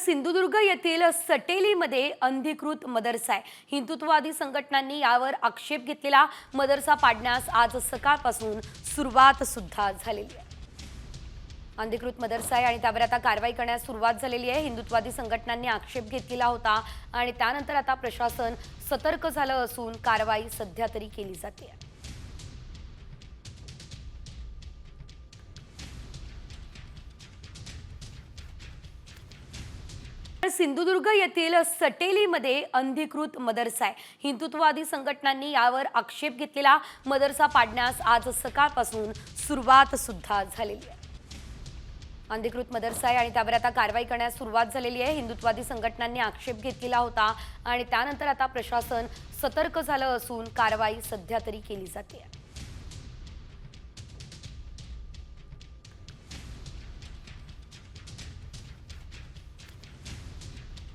सिंधुदुर्ग येथील सटेलीमध्ये अंधिकृत मदरसा आहे. हिंदुत्ववादी संघटनांनी यावर आक्षेप घेतलेला मदरसा पाडण्यास आज सकाळपासून सुरुवात सुद्धा झालेली आहे. अंधिकृत मदरसा आहे आणि त्यावर आता कारवाई करण्यास सुरुवात झालेली आहे. हिंदुत्ववादी संघटनांनी आक्षेप घेतलेला होता आणि त्यानंतर आता प्रशासन सतर्क झालं असून कारवाई सध्या तरी केली जाते. सिंधुदुर्ग येथील सटेलीमध्ये अंधिकृत मदरसा आहे. हिंदुत्ववादी संघटनांनी यावर आक्षेप घेतलेला मदरसा पाडण्यास आज सकाळपासून सुरुवात सुद्धा झालेली आहे. अंधिकृत मदरसा आहे आणि त्यावर आता कारवाई करण्यास सुरुवात झालेली आहे. हिंदुत्ववादी संघटनांनी आक्षेप घेतलेला होता आणि त्यानंतर आता प्रशासन सतर्क झालं असून कारवाई सध्या तरी केली जाते.